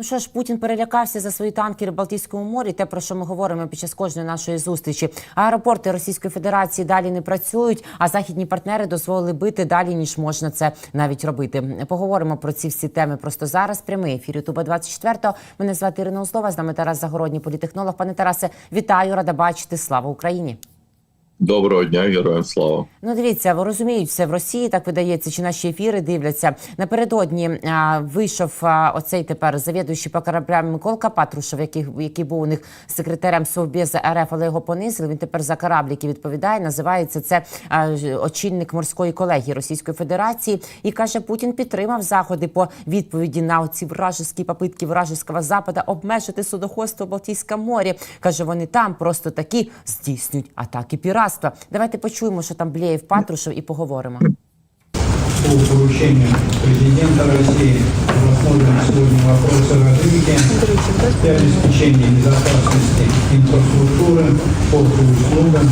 Ну що ж, Путін перелякався за свої танкери в Балтійському морі. Те, про що ми говоримо під час кожної нашої зустрічі. Аеропорти Російської Федерації далі не працюють, а західні партнери дозволили бити далі, ніж можна це навіть робити. Поговоримо про ці всі теми просто зараз. Прямий ефір Ютуба 24 Мене звати Ірина Услова. З нами Тарас Загородній, політехнолог. Пане Тарасе, вітаю, рада бачити. Слава Україні. Доброго дня, героям слава. Ну, дивіться, ви розуміють все в Росії, так видається, чи наші ефіри дивляться. Напередодні а, вийшов а, оцей тепер завідуючий по кораблям Миколка Патрушев, який, який був у них секретарем Совбеза РФ, але його понизили. Він тепер за кораблі, який відповідає. Називається це а, очільник морської колегії Російської Федерації. І каже, Путін підтримав заходи по відповіді на ці вражеські попитки вражеського запада обмежити судоходство в Балтійському морі. Каже, вони там просто такі здійснюють атаки піратства. Давайте почуємо, що там Блєєв Патрушев, і поговоримо. по поручению президента России рассмотрим сегодня вопросы развития и обеспечения безопасности инфраструктуры, порты услугам,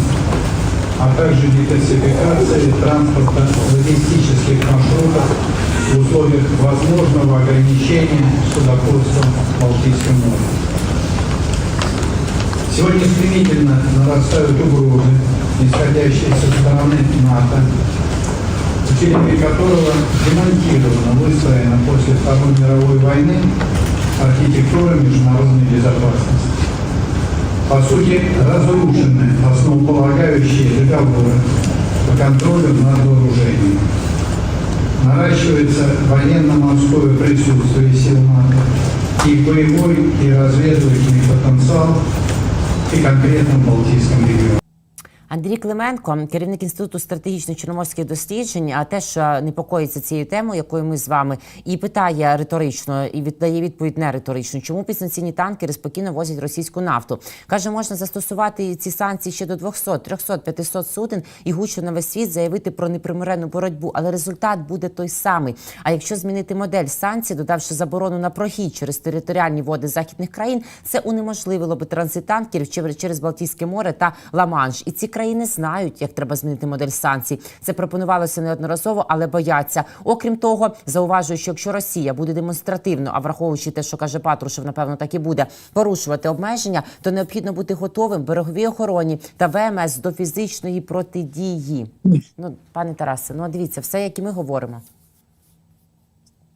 а также диверсификации транспорта логистических маршрутов в условиях возможного ограничения судоходства в Балтийском море. Сегодня стремительно нарастают угрозы, исходящие со стороны НАТО, усилиями которого демонтирована выстроена после Второй мировой войны архитектура международной безопасности. По сути, разрушены основополагающие договоры по контролю над вооружением. Наращивается военно-морское присутствие сил НАТО и боевой и разведывательный потенциал и конкретно в Балтийском регионе. Андрій Клименко, керівник інституту стратегічних чорноморських досліджень, а теж непокоїться цією темою, якою ми з вами, і питає риторично, і віддає відповідь не риторично. Чому підстанційні танкери спокійно возять російську нафту? каже, можна застосувати ці санкції ще до 200, 300, 500 суден і гучно на весь світ заявити про непримиренну боротьбу, але результат буде той самий. А якщо змінити модель санкцій, додавши заборону на прохід через територіальні води західних країн, це унеможливило би транзит танкерів через Балтійське море та Ла-Манш. І ці країни знають, як треба змінити модель санкцій. Це пропонувалося неодноразово, але бояться. Окрім того, зауважую, що якщо Росія буде демонстративно, а враховуючи те, що каже Патрушев, напевно, так і буде порушувати обмеження, то необхідно бути готовим береговій охороні та ВМС до фізичної протидії. Ну, пане Тарасе, ну дивіться, все, як і ми говоримо.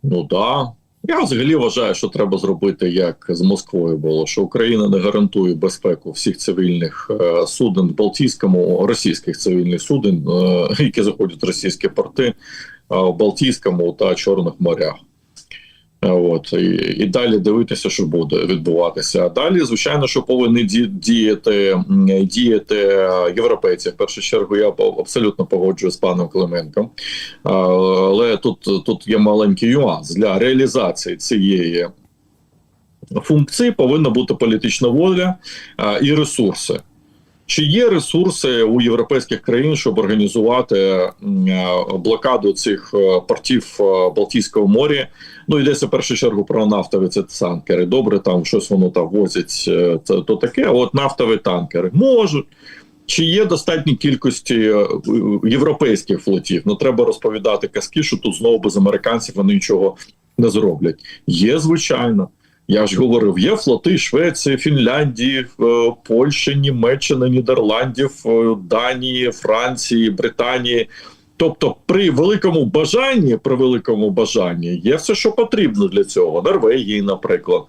Ну да. Я взагалі вважаю, що треба зробити як з Москвою було, що Україна не гарантує безпеку всіх цивільних е, суден в Балтійському, російських цивільних суден, е, які заходять в російські порти е, в Балтійському та Чорних морях. От і, і далі дивитися, що буде відбуватися. А далі, звичайно, що повинні діяти діяти е, європейці. В першу чергу я абсолютно погоджую з паном Клименком. Але тут, тут є маленький нюанс для реалізації цієї функції повинна бути політична воля і ресурси. Чи є ресурси у європейських країн, щоб організувати блокаду цих е, портів е, Балтійського моря? Ну йдеться в першу чергу про нафтові це танкери. Добре, там щось воно там возять, е, це то таке. а От нафтові танкери можуть. Чи є достатні кількості е, європейських флотів? Ну треба розповідати казки, що тут знову без американців вони нічого не зроблять. Є звичайно. Я ж говорив, є флоти Швеції, Фінляндії, е, Польщі, Німеччини, Нідерландів, е, Данії, Франції, Британії. Тобто, при великому бажанні, при великому бажанні є все, що потрібно для цього. Норвегії, наприклад.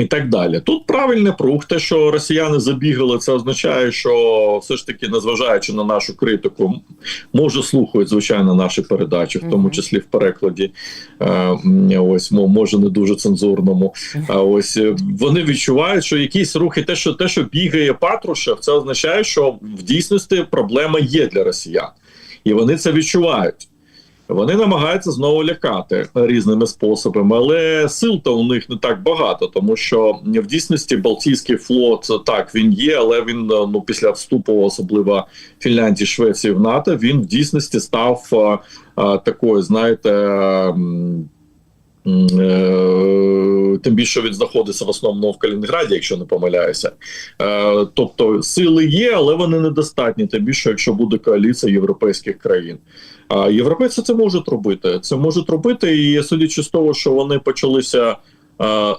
І так далі. Тут правильний прух, те, що росіяни забігали, це означає, що все ж таки, незважаючи на нашу критику, може слухають звичайно наші передачі, в тому числі в перекладі, е, ось мо- може не дуже цензурному. А ось е, вони відчувають, що якісь рухи, те, що те, що бігає Патрушев, це означає, що в дійсності проблема є для росіян, і вони це відчувають. Вони намагаються знову лякати різними способами, але сил то у них не так багато, тому що в дійсності Балтійський флот так він є, але він е, ну після вступу, особливо Фінляндії, Швеції в НАТО, він в дійсності став е, е, такою, знаєте. е, Тим більше він знаходиться в основному в Калінінграді, якщо не помиляюся. Тобто сили є, але вони недостатні. Тим більше, якщо буде коаліція європейських країн. А європейці це можуть робити. Це можуть робити, і судячи з того, що вони почалися е,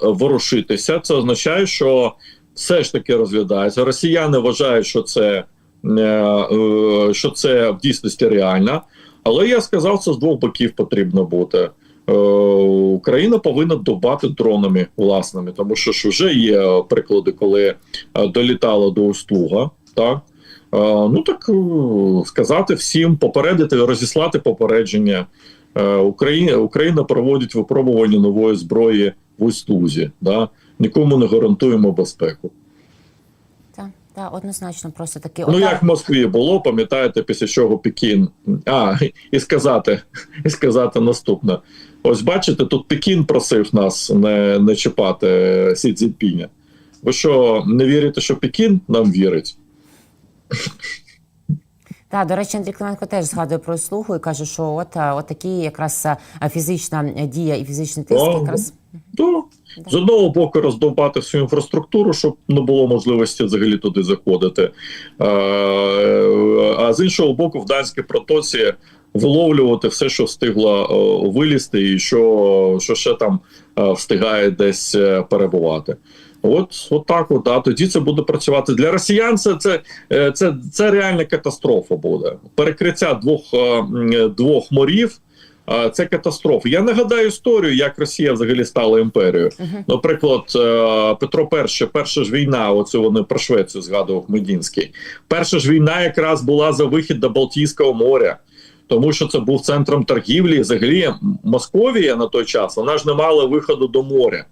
ворушитися. Це означає, що все ж таки розглядається. Росіяни вважають, що це, е, е, що це в дійсності реально. Але я сказав, це з двох боків потрібно бути. Україна повинна дбати дронами власними, тому що ж вже є приклади, коли долітало до услуга. Так ну так е, сказати всім, попередити, розіслати попередження. Е, Україна, Україна проводить випробування нової зброї в услузі. Да? Нікому не гарантуємо безпеку. Так, однозначно, просто таки. Ну як в Москві було, пам'ятаєте, після чого Пекін. А, і сказати, і сказати наступне. Ось бачите, тут Пекін просив нас не, не чіпати Сі Цзіньпіня. Ви що, не вірите, що Пекін нам вірить? Так, до речі, Андрій Клименко теж згадує про слугу і каже, що от, е, от такі якраз е, фізична дія і фізичний тиск Ага. якраз. То з одного боку роздовбати всю інфраструктуру, щоб не було можливості взагалі туди заходити. Е, А з іншого боку, в Данській протоці виловлювати все, що встигло вилізти, і що, що ще там встигає десь перебувати. От, от так, от, да. тоді це буде працювати для росіян. Це, це, е, це, це реальна катастрофа буде. Перекриття двох, е, двох морів. А, Це катастрофа. Я нагадаю історію, як Росія взагалі стала імперією. Наприклад, е, Петро І, перша ж війна, оцю вони про Швецію згадував Медінський. Перша ж війна якраз була за вихід до Балтійського моря. Тому що це був центром торгівлі. Взагалі, Московія на той час вона ж не мала виходу до моря.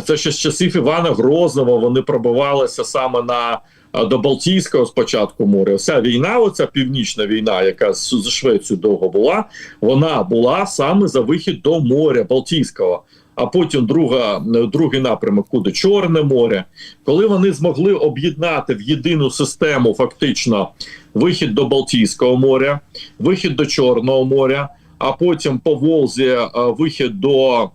Це ще з часів Івана Грозного вони пробивалися саме на до Балтійського спочатку моря. Вся війна, оця північна війна, яка з, Швецією довго була, вона була саме за вихід до моря Балтійського. А потім друга, другий напрямок, куди Чорне море. Коли вони змогли об'єднати в єдину систему фактично вихід до Балтійського моря, вихід до Чорного моря, а потім по Волзі е, вихід до е,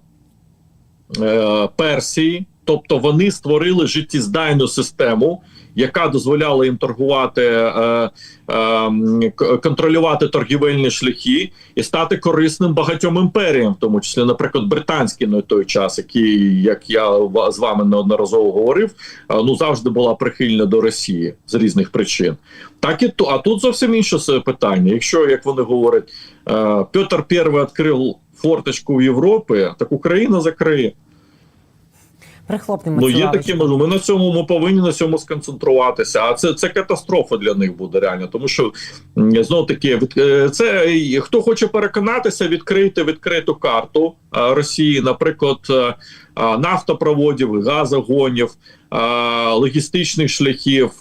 Персії, тобто вони створили життєздайну систему, яка дозволяла їм торгувати, е, е, контролювати торгівельні шляхи і стати корисним багатьом імперіям, в тому числі, наприклад, британський на той час, який, як я з вами неодноразово говорив, е, ну завжди була прихильна до Росії з різних причин. Так і ту, а тут зовсім інше питання. Якщо як вони говорять, е, Петр І відкрив форточку в Європі, так Україна закриє. Ну є такі ми на цьому. Ми повинні на цьому сконцентруватися. А це, це катастрофа для них буде реально. Тому що знов таки е, це е, хто хоче переконатися, відкрити відкриту карту е, Росії, наприклад, нафтопроводів, газогонів, логістичних шляхів.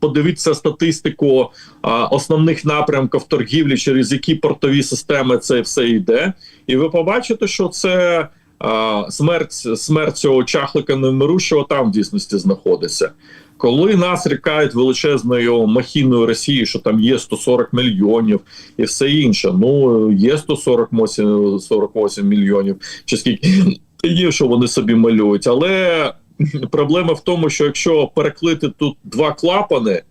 Подивіться статистику а, основних напрямків торгівлі, через які портові системи це все йде, і ви побачите, що це а, смерть, смерть цього чахлика немирущого там в дійсності знаходиться. Коли нас рікають величезною махіною Росії, що там є 140 мільйонів і все інше. Ну є 148 48 мільйонів, чи скільки є, що вони собі малюють, але проблема в тому, що якщо переклити тут два клапани,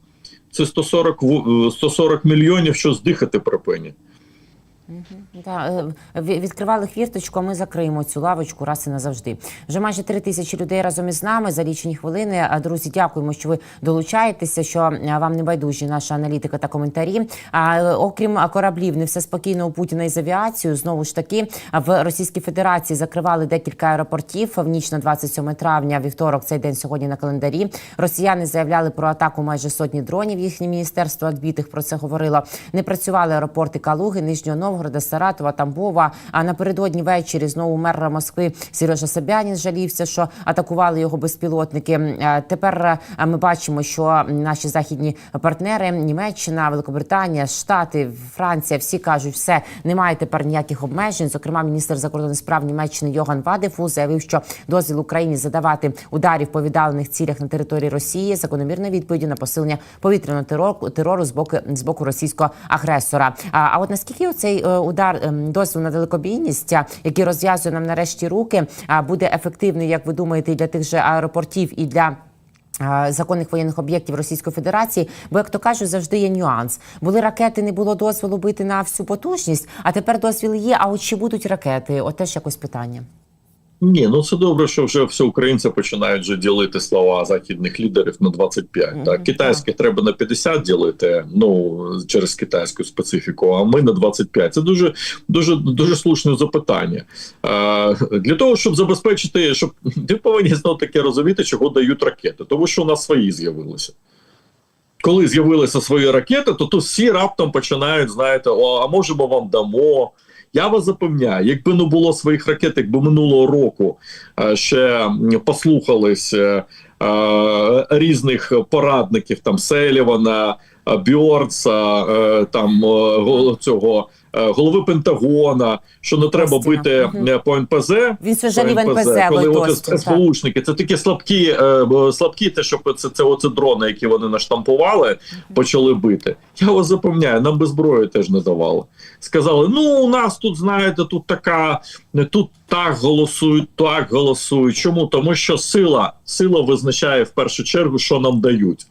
це 140, в- 140 мільйонів, що здихати припинять. Да, е, відкривали хвірточку, а ми закриємо цю лавочку раз і назавжди. Вже майже три тисячі людей разом із нами за лічені хвилини. Друзі, дякуємо, що ви долучаєтеся, що вам не байдужі наша аналітика та коментарі. А окрім кораблів, не все спокійно у Путіна із авіацією. Знову ж таки, в Російській Федерації закривали декілька аеропортів в ніч на 27 травня. Вівторок цей день сьогодні на календарі. Росіяни заявляли про атаку майже сотні дронів. Їхнє міністерство відбитих про це говорило. Не працювали аеропорти Калуги, Нижнього Новгорода, Саратова, Тамбова. А напередодні ввечері знову мер Москви Сережа Собянін жалівся, що атакували його безпілотники. Е, Тепер е, ми бачимо, що наші західні партнери Німеччина, Великобританія, Штати, Франція всі кажуть, все немає тепер ніяких обмежень. Зокрема, міністр закордонних справ Німеччини Йоган Вадефу заявив, що дозвіл Україні задавати ударів по віддалених цілях на території Росії закономірною відповіді на посилення повітряного терору, з боку з боку російського агресора. А, а от наскільки цей удар ем, дозвіл на далекобійність, який розв'язує нам нарешті руки, буде ефективний, як ви думаєте, для тих же аеропортів і для. Законних воєнних об'єктів Російської Федерації, бо як то кажуть, завжди є нюанс. Були ракети, не було дозволу бити на всю потужність, а тепер дозвіл є. А от чи будуть ракети? От теж якось питання. Ні, ну це добре, що вже всі українці починають вже ділити слова західних лідерів на 25. Мгм, Так, китайських треба на 50 ділити, ну через китайську специфіку, а ми на 25. Це дуже дуже дуже слушне запитання. Е, для того, щоб забезпечити, щоб ви повинні знов таки розуміти, чого дають ракети, тому що у нас свої з'явилися. Коли з'явилися свої ракети, то тут всі раптом починають, знаєте, о, а може ми вам дамо. Я вас запевняю, якби не було своїх ракет, якби минулого року е, ще послухались е, е, різних порадників, там Селівана, Бьорца, е, там е, цього е, голови Пентагона, що не треба Остіна. бити е, по НПЗ. Він жалів НПЗ, коли от. СБУшники, це такі слабкі, е, слабкі, те, що це, це оце дрони, які вони наштампували, почали бити. Я вас запевняю, нам би зброї теж не давали. Сказали: ну у нас тут, знаєте, тут така, тут так голосують, так голосують. Чому? Тому що сила, сила визначає в першу чергу, що нам дають.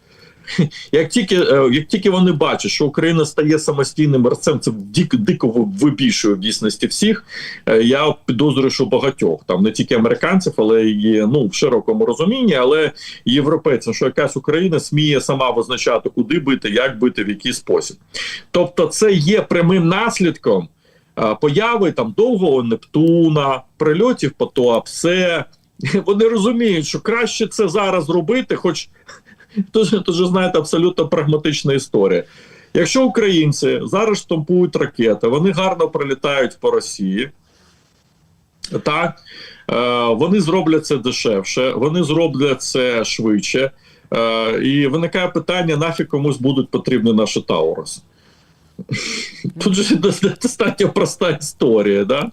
Як тільки, е, як тільки вони бачать, що Україна стає самостійним мерцем, це дико, дико вибільшує в дійсності всіх. Е, Я підозрюю, що багатьох там не тільки американців, але й ну в широкому розумінні, але і європейцям, що якась Україна сміє сама визначати, куди бити, як бити, в який спосіб. Тобто, це є прямим наслідком е, появи там довгого Нептуна, прильотів по Туапсе. Вони розуміють, що краще це зараз робити, хоч Тож, тож знаєте, абсолютно прагматична історія. Якщо українці зараз штампують ракети, вони гарно прилітають по Росії, так е, вони зроблять це дешевше, вони зроблять це швидше. Е, і виникає питання: нафіг комусь будуть потрібні наші Тауруси. Тут же достатньо проста історія, да?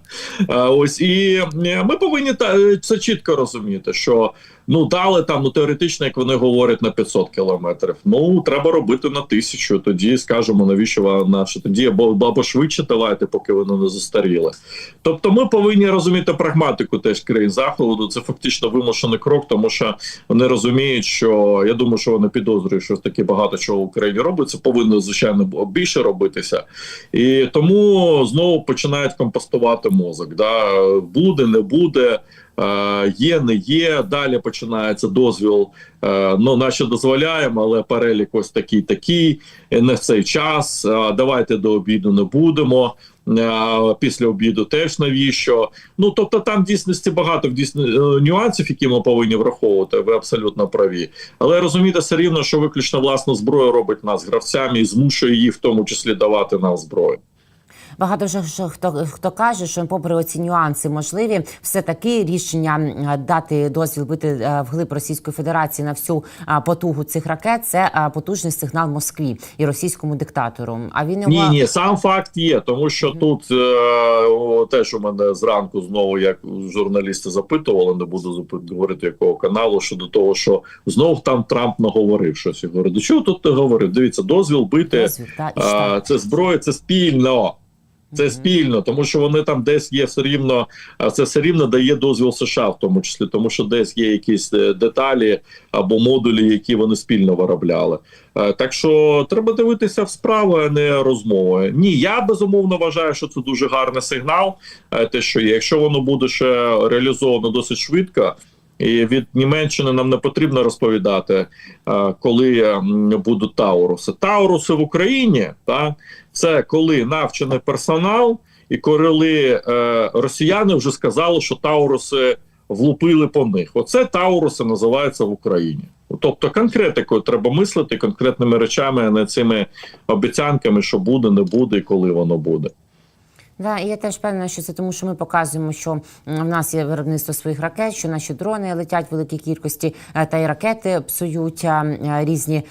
Ось і е, ми повинні це чітко розуміти, що ну дали там ну теоретично, як вони говорять, на 500 кілометрів. Ну треба робити на тисячу. Тоді скажемо, навіщо вам наше тоді або або швидше давайте, поки вони не застаріли. Тобто, ми повинні розуміти прагматику теж країн заходу. Це фактично вимушений крок, тому що вони розуміють, що я думаю, що вони підозрюють, що таки багато чого в Україні робиться. Повинно звичайно більше робитися, і тому знову починають компостувати мозок. Да? Буде, не буде. Е, Є, не є. Далі починається дозвіл. е, Ну, наче дозволяємо, але перелік ось такий, такий. е, Не в цей час. Давайте до обіду не будемо. Після обіду теж навіщо? Ну тобто, там в дійсності багато е, нюансів, які ми повинні враховувати. Ви абсолютно праві. Але розумієте все рівно, що виключно власна зброя робить нас гравцями і змушує її в тому числі давати нам зброю. Багато вже хто хто каже, що попри оці нюанси можливі, все таки рішення дати дозвіл бити е, вглиб Російської Федерації на всю потугу цих ракет. Це потужний сигнал Москві і російському диктатору. А він Ні, ні, сам факт є, тому що тут е, теж у мене зранку знову, як журналісти запитували, не буду говорити якого каналу щодо того, що знов там Трамп наговорив щось. Я говорю, до чого тут ти говорив? Дивіться, дозвіл бити дозвіл, та, а, це зброя, це спільно. Це спільно, тому що вони там десь є все рівно, це все рівно дає дозвіл США, в тому числі, тому що десь є якісь е, деталі або модулі, які вони спільно виробляли. Е, Так що треба дивитися в справу, а не розмови. Ні, я безумовно вважаю, що це дуже гарний сигнал. е, Те, що є, якщо воно буде ще реалізовано досить швидко. І від Німеччини нам не потрібно розповідати, е, коли будуть Тауруси. Тауруси в Україні так, це коли навчений персонал, і коли е, росіяни вже сказали, що Тауруси влупили по них. Оце Тауруси називаються в Україні. Тобто конкретикою треба мислити конкретними речами, а не цими обіцянками, що буде, не буде і коли воно буде. Да, і я теж певна, що це тому, що ми показуємо, що в нас є виробництво своїх ракет, що наші дрони летять в великій кількості, е, та й ракети псують е, різні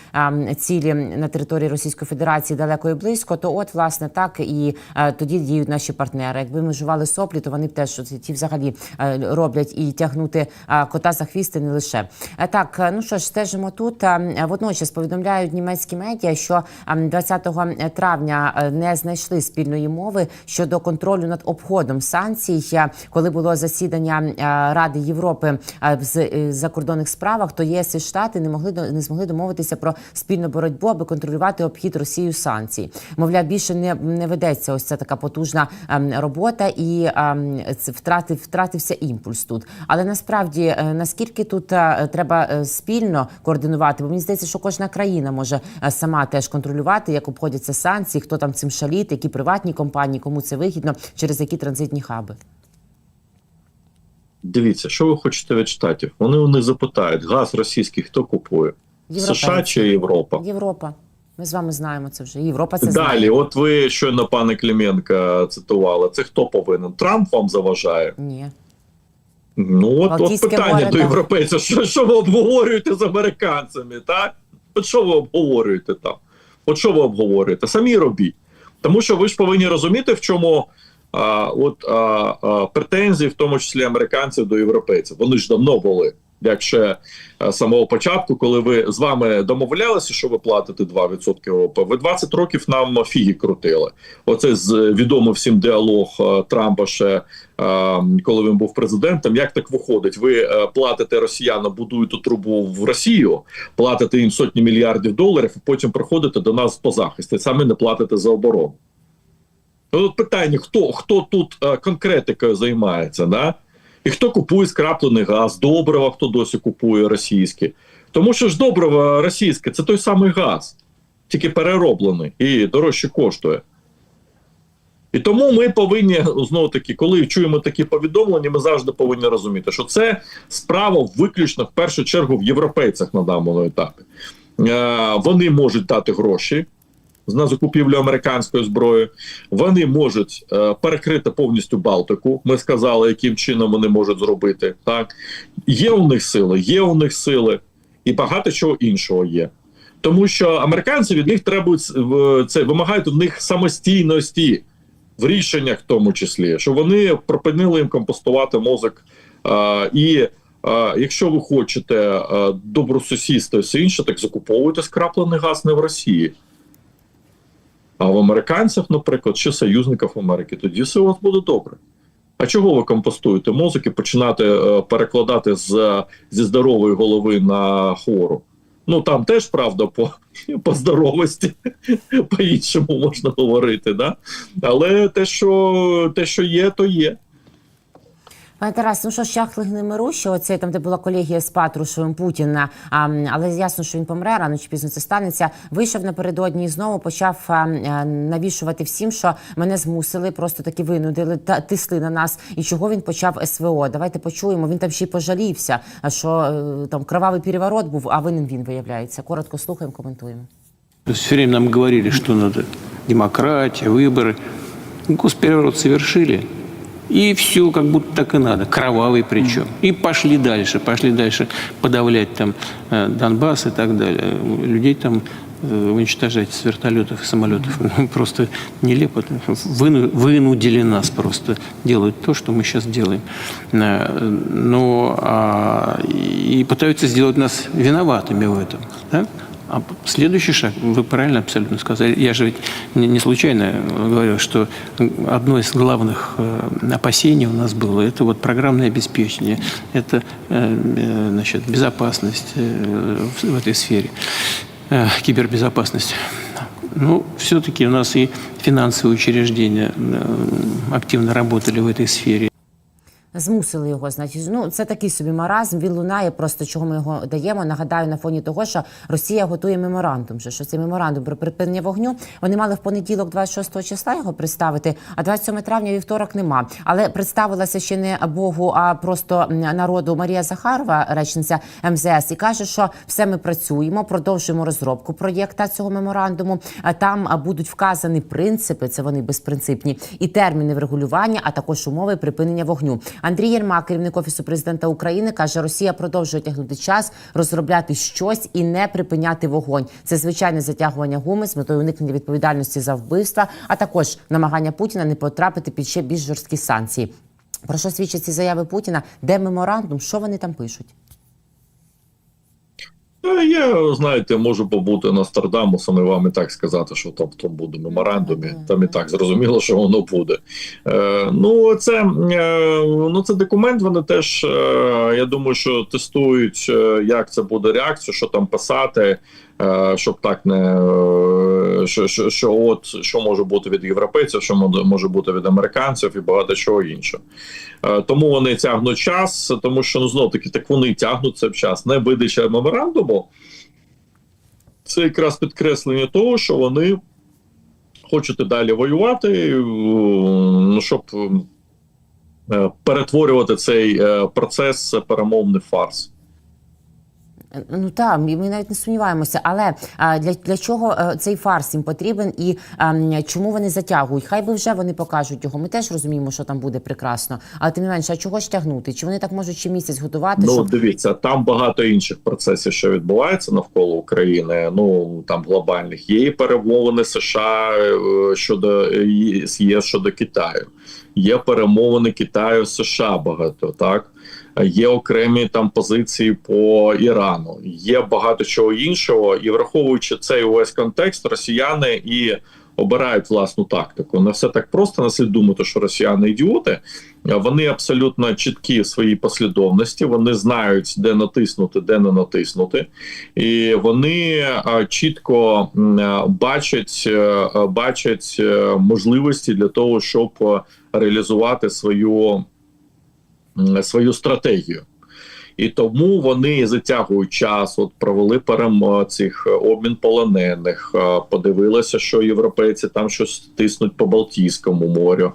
цілі на території Російської Федерації далеко і близько. То от власне так і е, тоді діють наші партнери. Якби ми жували соплі, то вони б теж ті взагалі е, роблять і тягнути е, кота за хвіст і не лише Е, так. е, Ну що ж, стежимо тут. Е, Водночас повідомляють німецькі медіа, що е, 20 травня е, не знайшли спільної мови щодо щодо контролю над обходом санкцій, коли було засідання е, Ради Європи е, в е, закордонних справах, то ЄС і Штати не могли не змогли домовитися про спільну боротьбу, аби контролювати обхід Росією санкцій. Мовляв, більше не, не ведеться ось ця така потужна ем, робота, і ем, втратив втратився імпульс тут. Але насправді наскільки тут треба спільно координувати? Бо мені здається, що кожна країна може сама теж контролювати, як обходяться санкції, хто там цим шаліт, які приватні компанії, кому це вигідно, через які транзитні хаби. Дивіться, що ви хочете від штатів? Вони у них запитають: газ російський хто купує? США чи Європа? Європа. Ми з вами знаємо це вже. Європа це Далі, знає. от ви щойно пане Клименка цитували. Це хто повинен? Трамп вам заважає? Ні. Ну от, от питання море, до європейців: що, що ви обговорюєте з американцями? Так? От що ви обговорюєте там? От що ви обговорюєте? Самі робіть. Тому що ви ж повинні розуміти, в чому а, от, а, а, претензії, в тому числі американців до європейців. Вони ж давно були. Як ще е, з самого початку, коли ви з вами домовлялися, що ви платите 2% ВВП, ви 20 років нам фіги крутили. Оце з відомий всім діалог е, Трампа ще е, коли він був президентом. Як так виходить? Ви е, платите росіянам, будуєте трубу в Росію, платите їм сотні мільярдів доларів, і потім приходите до нас по захисті. Саме не платите за оборону. Ну, Тут питання: хто хто тут е, конкретикою займається, да? і хто купує скраплений газ, добрива, хто досі купує російське. Тому що ж добрива російське це той самий газ, тільки перероблений і дорожче коштує. І тому ми повинні знову таки, коли чуємо такі повідомлення, ми завжди повинні розуміти, що це справа виключно в першу чергу в європейцях на даному етапі. Е, вони можуть дати гроші на закупівлю американської зброї. Вони можуть е, перекрити повністю Балтику. Ми сказали, яким чином вони можуть зробити. Так є у них сили, є у них сили, і багато чого іншого є. Тому що американці від них требують це вимагають в них самостійності в рішеннях, в тому числі, що вони припинили їм компостувати мозок. Е, і е, якщо ви хочете е, і все інше, так закуповуйте скраплений газ не в Росії. А в американців, наприклад, чи союзників Америки, тоді все у вас буде добре. А чого ви компостуєте мозок і починати е, перекладати з, зі здорової голови на хвору? Ну там теж правда по, по здоровості, по-іншому можна говорити, да? але те, що, те, що є, то є. Пане Тарас, ну що ж, Шах не оце там, де була колегія з Патрушевим Путіна, а, але ясно, що він помре, рано чи пізно це станеться. Вийшов напередодні і знову почав а, навішувати всім, що мене змусили, просто таки винудили та тисли на нас. І чого він почав СВО? Давайте почуємо. Він там ще й пожалівся, що е, там кровавий переворот був, а винен він виявляється. Коротко слухаємо, коментуємо. Все время нам говорили, что надо демократия, выборы. Госпереворот совершили, и все как будто так и надо, кровавый причем. И пошли дальше, пошли дальше подавлять там э, Донбасс и так далее. Людей там э, уничтожать с вертолетов и самолетов. Ну, Просто нелепо. Выну- Вынудили нас просто делать то, что мы сейчас делаем. Э, Но а, и пытаются сделать нас виноватыми в этом. да? А следующий шаг, вы правильно абсолютно сказали, я же ведь не случайно говорил, что одно из главных э, опасений у нас было, это вот программное обеспечение, это э, э, значит, безопасность э, в этой сфере, э, кибербезопасность. Ну, все-таки у нас и финансовые учреждения э, активно работали в этой сфере. Змусили його, значить, ну це такий собі маразм. Він лунає, просто чого ми його даємо. Нагадаю, на фоні того, що Росія готує меморандум. Що цей меморандум про припинення вогню. Вони мали в понеділок, 26 числа його представити. А 27 травня вівторок нема. Але представилася ще не Богу, а просто народу Марія Захарова, речниця МЗС, і каже, що все ми працюємо, продовжуємо розробку проєкта цього меморандуму. Там будуть вказані принципи, це вони безпринципні, і терміни врегулювання, а також умови припинення вогню. Андрій Єрмак, керівник офісу президента України, каже, Росія продовжує тягнути час, розробляти щось і не припиняти вогонь. Це звичайне затягування гуми з метою уникнення відповідальності за вбивства, а також намагання Путіна не потрапити під ще більш жорсткі санкції. Про що свідчать ці заяви Путіна? Де меморандум? Що вони там пишуть? Я, знаєте, можу побути Нострадамусом і вам і так сказати, що там там буде меморандумі. Там і так зрозуміло, що воно буде. Е, ну, це, е, ну, це документ. Вони теж, е, я думаю, що тестують, е, як це буде реакція, що там писати, е, щоб так не е, що, що, що от що може бути від європейців, що може- бути від американців і багато чого іншого. Е, Тому вони тягнуть час, тому що ну знов таки так вони тягнуть це в час. Не видача меморандуму. Це якраз підкреслення того, що вони хочуть далі воювати, ну щоб е, перетворювати цей е, процес перемовний фарс. Ну так, ми навіть не сумніваємося. Але для, для чого е, цей фарс їм потрібен і чому вони затягують? Хай би вже вони покажуть його. Ми теж розуміємо, що там буде прекрасно. Але тим не менше, а чого ж тягнути? Чи вони так можуть ще місяць готувати? Ну щоб... дивіться, там багато інших процесів, що відбувається навколо України. Ну там глобальних є і перемовини США е, щодо е, є щодо Китаю. Є перемовини Китаю США багато так. Є окремі там позиції по Ірану, є багато чого іншого, і враховуючи цей увесь контекст, росіяни і обирають власну тактику. Не все так просто не слід думати, що росіяни ідіоти. Вони абсолютно чіткі в своїй послідовності. Вони знають, де натиснути, де не натиснути, і вони чітко бачать, е, бачать е, можливості для того, щоб реалізувати свою, свою стратегію. І тому вони затягують час. От провели перемо цих е, обмін полонених, е, подивилися, що європейці там щось тиснуть по Балтійському морю,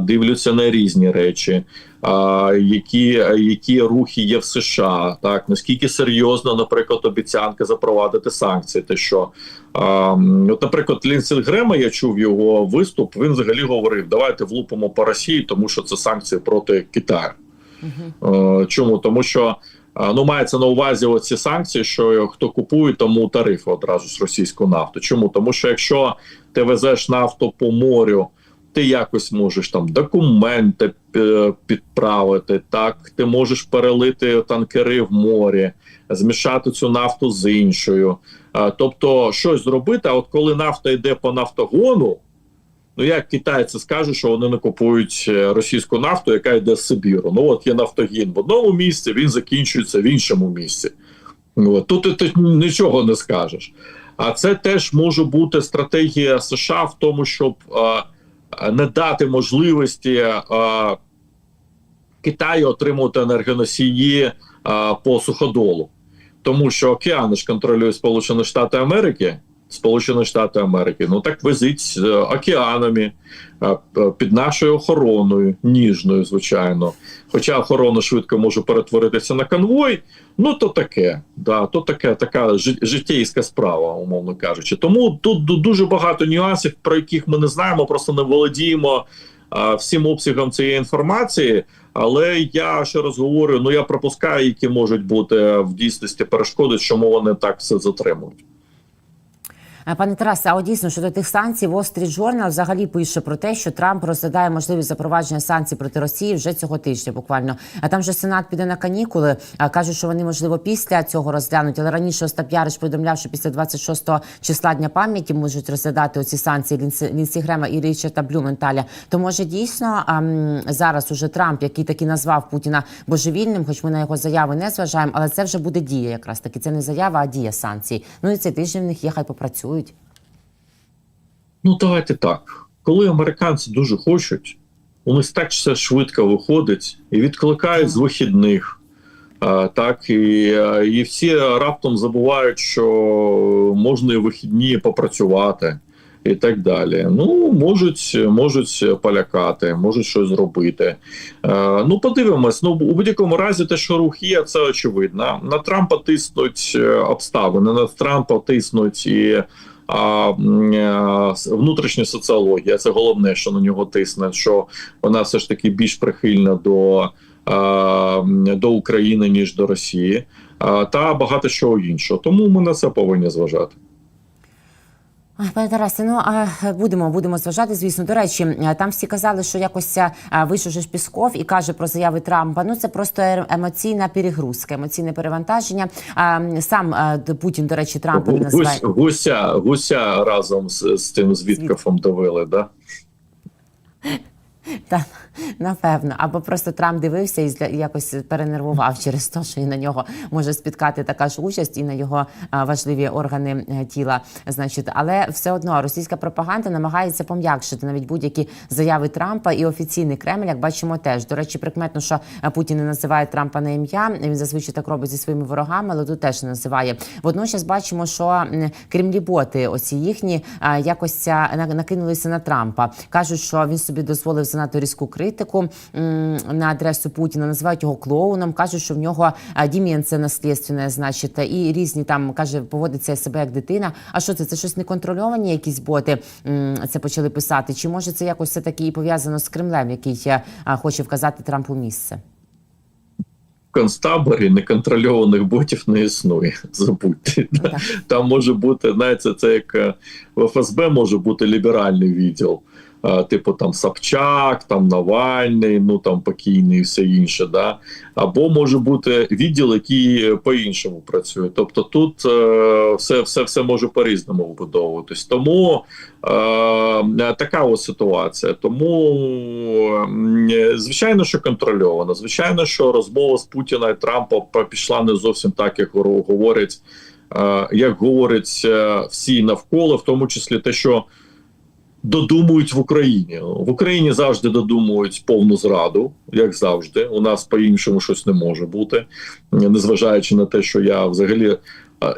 дивляться на різні речі. Які, які рухи є в США, так наскільки серйозно, наприклад, обіцянка запровадити санкції? Те, що а, от, наприклад, Лінсі Грема, я чув його виступ. Він взагалі говорив: давайте влупимо по Росії, тому що це санкції проти Китаю. Е, Чому? Тому що ну мається на увазі оці санкції, що хто купує, тому тарифи одразу ж російську нафту. Чому? Тому що якщо ти везеш нафту по морю, ти якось можеш там документи е, підправити, так ти можеш перелити танкери в морі, змішати цю нафту з іншою. Е, Тобто щось зробити. А от коли нафта йде по нафтогону. Ну, як китайці скажуть, що вони не купують е, російську нафту, яка йде з Сибіру. Ну от є нафтогін в одному місці, він закінчується в іншому місці. Ну, тут ти нічого не скажеш. А це теж може бути стратегія США в тому, щоб не дати можливості е, Китаю отримувати енергоносії е, по суходолу. Тому що океани ж контролюють Сполучені Штати Америки. Сполучені Штати Америки, ну так везіть е, океанами е, е, під нашою охороною, ніжною, звичайно. Хоча охорона швидко може перетворитися на конвой, ну то таке, да, то таке, така жи- життєйська справа, умовно кажучи. Тому тут дуже багато нюансів, про яких ми не знаємо, просто не володіємо всім обсягом цієї інформації. Але я ще раз говорю: ну я пропускаю, які можуть бути в дійсності перешкоди, чому вони так все затримують. Е, Пане Тарасе, а от дійсно щодо тих санкцій, Wall Street Journal взагалі пише про те, що Трамп розглядає можливість запровадження санкцій проти Росії вже цього тижня. Буквально а там же Сенат піде на канікули. А кажуть, що вони можливо після цього розглянуть. Але раніше Остап Яриш повідомляв, що після 26 числа дня пам'яті можуть розглядати оці санкції Лінсі, Лінсі Грема і Річарда Блюменталя. То може дійсно зараз уже Трамп, який таки назвав Путіна божевільним, хоч ми на його заяви не зважаємо, але це вже буде дія, якраз таки. Це не заява, а дія санкцій. Ну і цей тиждень в них є, хай попрацюють. Ну, давайте так. Коли американці дуже хочуть, у них так все швидко виходить і відкликають з вихідних. А, так, і, і всі раптом забувають, що можна і вихідні попрацювати і так далі. Ну, можуть, можуть полякати, можуть щось зробити. Е, ну, подивимось. Ну, у будь-якому разі, те, що рух є, це очевидно. На Трампа тиснуть е, обставини, на Трампа тиснуть і а, е, внутрішня соціологія. Це головне, що на нього тисне, що вона все ж таки більш прихильна до, до України, ніж до Росії, та багато чого іншого. Тому ми на це повинні зважати. Пане Тарасе, ну а будемо будемо зважати. Звісно, до речі, там всі казали, що якось вийшов же Пісков і каже про заяви Трампа. Ну це просто е- емоційна перегрузка, емоційне перевантаження. Сам Путін, до речі, Трампа не називає. Гуся, гуся разом з, з тим звідкафом довели, да? Та напевно, або просто Трамп дивився і якось перенервував через те, що і на нього може спіткати така ж участь, і на його важливі органи е, тіла. Значить, але все одно російська пропаганда намагається пом'якшити навіть будь-які заяви Трампа і офіційний Кремль, як бачимо, теж до речі, прикметно, що е, Путін не називає Трампа на ім'я. Він зазвичай так робить зі своїми ворогами, але тут теж не називає. Водночас бачимо, що м, кремлі-боти, оці їхні, якось на- накинулися на Трампа. кажуть, що він собі дозволив занадто різку критику м, на адресу Путіна. Називають його клоуном. кажуть, що в нього а, дім'янце наслідственне, значить, і різні там каже, поводиться себе як дитина. А що це? Це щось неконтрольовані якісь боти це почали писати? Чи може це якось все таки і пов'язано з Кремлем, який е, хоче вказати Трампу місце? Концтаборі неконтрольованих ботів не існує. Забудьте. Так. Там може бути, знаєте, це як е, в ФСБ може бути ліберальний відділ. Типу там Собчак, там Навальний, ну там покійний і все інше, да або може бути відділ, який по-іншому працює. Тобто тут е, все, все, все може по-різному вбудовуватись. Тому е, така ось ситуація. Тому звичайно, що контрольовано. Звичайно, що розмова з Путіна і Трампа пішла не зовсім так, як говорять, е, як говорять е, всі навколо, в тому числі те, що. Додумують в Україні в Україні завжди додумують повну зраду, як завжди. У нас по-іншому щось не може бути, незважаючи на те, що я взагалі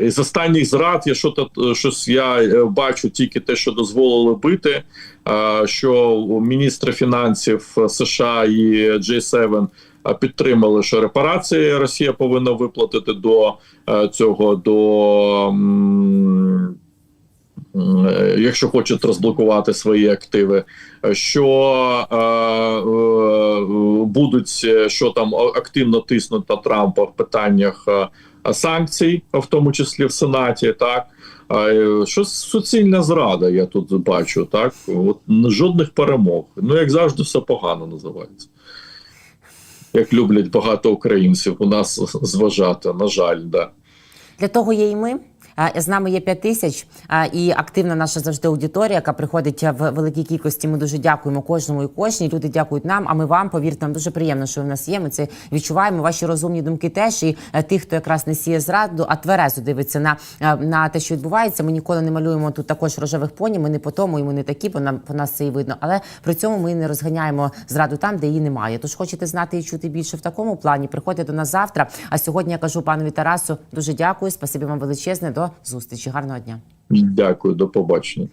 із останніх зрад я що щось я е, бачу тільки те, що дозволили бити. Що міністри фінансів США і G7 е, підтримали, що репарації Росія повинна виплатити до е, цього до. Е, якщо хочуть розблокувати свої активи, що е, е, будуть е, що там активно тиснуть на Трампа в питаннях е, санкцій, в тому числі в Сенаті, так. Що суцільна зрада, я тут бачу, так от жодних перемог. Ну як завжди, все погано називається. Як люблять багато українців у нас зважати, на жаль, да. Для того є і ми. З нами є 5 тисяч і активна наша завжди аудиторія, яка приходить в великій кількості. Ми дуже дякуємо кожному і кожній. Люди дякують нам. А ми вам повірте, нам дуже приємно, що ви в нас є. Ми це відчуваємо. Ваші розумні думки теж. І е, тих, хто якраз не сіє зраду, а тверезо дивиться на, е, на те, що відбувається. Ми ніколи не малюємо тут також рожевих поні. Ми не по тому, і ми не такі, бо нам по нас це і видно. Але при цьому ми не розганяємо зраду там, де її немає. Тож хочете знати і чути більше в такому плані. Приходьте до нас завтра. А сьогодні я кажу панові Тарасу. Дуже дякую. Спасибі вам величезне. Зустрічі. Гарного дня. Дякую, до побачення.